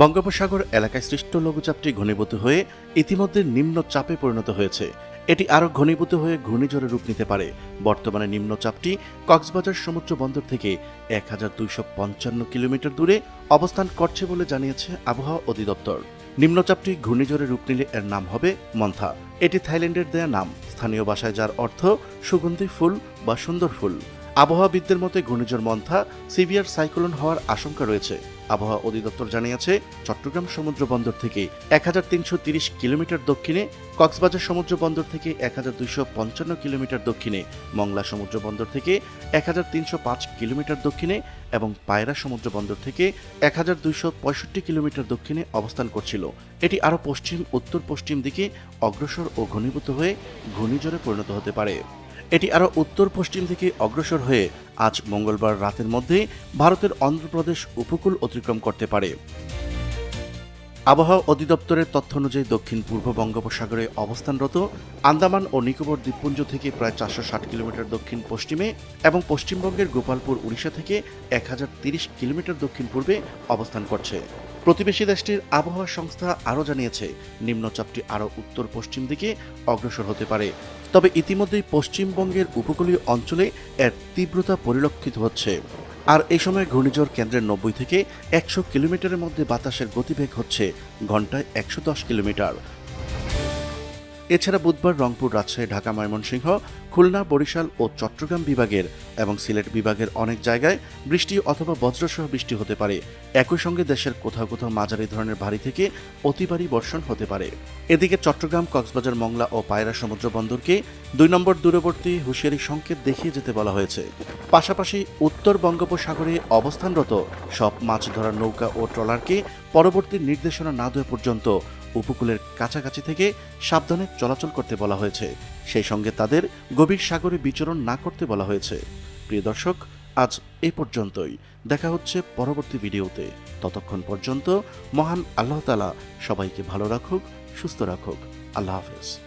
বঙ্গোপসাগর এলাকায় সৃষ্ট লঘুচাপটি ঘনীভূত হয়ে ইতিমধ্যে নিম্ন চাপে পরিণত হয়েছে। এটি আরও ঘনীভূত হয়ে ঘূর্ণিঝড়ে রূপ নিতে পারে। বর্তমানে নিম্নচাপটি কক্সবাজার সমুদ্র বন্দর থেকে এক হাজার দুইশো পঞ্চান্ন কিলোমিটার দূরে অবস্থান করছে বলে জানিয়েছে আবহাওয়া অধিদপ্তর। নিম্নচাপটি ঘূর্ণিঝড়ে রূপ নিলে এর নাম হবে মন্থা। এটি থাইল্যান্ডের দেয়া নাম। স্থানীয় ভাষায় যার অর্থ সুগন্ধি ফুল বা সুন্দর ফুল। আবহাওয়াবিদদের মতে ঘূর্ণিঝড় মন্থা, সিভিয়ার সাইক্লোন হওয়ার আশঙ্কা রয়েছে। আবহাওয়া অধিদপ্তর জানিয়েছে, চট্টগ্রাম সমুদ্র বন্দর থেকে এক কিলোমিটার দক্ষিণে, কক্সবাজার সমুদ্র বন্দর থেকে এক হাজার দুইশো পঞ্চান্ন কিলোমিটার দক্ষিণে, মংলা সমুদ্র বন্দর থেকে এক হাজার তিনশো পাঁচ কিলোমিটার দক্ষিণে এবং পায়রা সমুদ্র বন্দর থেকে এক হাজার দুইশো পঁয়ষট্টি কিলোমিটার দক্ষিণে অবস্থান করছিল। এটি আরও পশ্চিম, উত্তর পশ্চিম দিকে অগ্রসর ও ঘনীভূত হয়ে ঘূর্ণিঝড়ে পরিণত হতে পারে। এটি আরও উত্তর পশ্চিম দিকে অগ্রসর হয়ে আজ মঙ্গলবার রাতের মধ্যে ভারতের অন্ধ্রপ্রদেশ উপকূল অতিক্রম করতে পারে। আবহাওয়া অধিদপ্তরের তথ্য অনুযায়ী দক্ষিণ পূর্ব বঙ্গোপসাগরে অবস্থানরত আন্দামান ও নিকোবর দ্বীপপুঞ্জ থেকে প্রায় চারশো ষাট কিলোমিটার দক্ষিণ পশ্চিমে এবং পশ্চিমবঙ্গের গোপালপুর, উড়িষ্যা থেকে এক হাজার তিরিশ কিলোমিটার দক্ষিণ পূর্বে অবস্থান করছে। প্রতিবেশী দেশটির আবহাওয়া সংস্থা আরও জানিয়েছে, নিম্নচাপটি আরও উত্তর পশ্চিম দিকে অগ্রসর হতে পারে। তবে ইতিমধ্যেই পশ্চিমবঙ্গের উপকূলীয় অঞ্চলে এর তীব্রতা পরিলক্ষিত হচ্ছে। আর এই সময় ঘূর্ণিঝড় কেন্দ্রের নব্বই থেকে একশো কিলোমিটারের মধ্যে বাতাসের গতিবেগ হচ্ছে ঘন্টায় একশো দশ কিলোমিটার। এছাড়া বুধবার রংপুর রাজশাহী, ঢাকা, ময়মনসিংহ, খুলনা, বরিশাল ও চট্টগ্রাম বিভাগের এবং সিলেট বিভাগের অনেক জায়গায় বৃষ্টি অথবা বজ্রসহ বৃষ্টি হতে পারে। একই সঙ্গে দেশের কোথাও কোথাও মাঝারি ধরনের ভারী থেকে অতি ভারী বর্ষণ হতে পারে। এদিকে চট্টগ্রাম, কক্সবাজার, মংলা ও পায়রা সমুদ্র বন্দরকে দুই নম্বর দূরবর্তী হুঁশিয়ারি সংকেত দেখিয়ে যেতে বলা হয়েছে। পাশাপাশি উত্তর বঙ্গোপসাগরে অবস্থানরত সব মাছ ধরার নৌকা ও ট্রলারকে পরবর্তী নির্দেশনা না দেওয়া পর্যন্ত উপকূলের কাছাকাছি থেকে সাবধানে চলাচল করতে বলা হয়েছে। সেই সঙ্গে তাদের গভীর সাগরে বিচরণ না করতে বলা হয়েছে। প্রিয় দর্শক, আজ এ পর্যন্তই। দেখা হচ্ছে পরবর্তী ভিডিওতে। ততক্ষণ পর্যন্ত মহান আল্লাহ তালা সবাইকে ভালো রাখুক, সুস্থ রাখুক। আল্লাহ হাফেজ।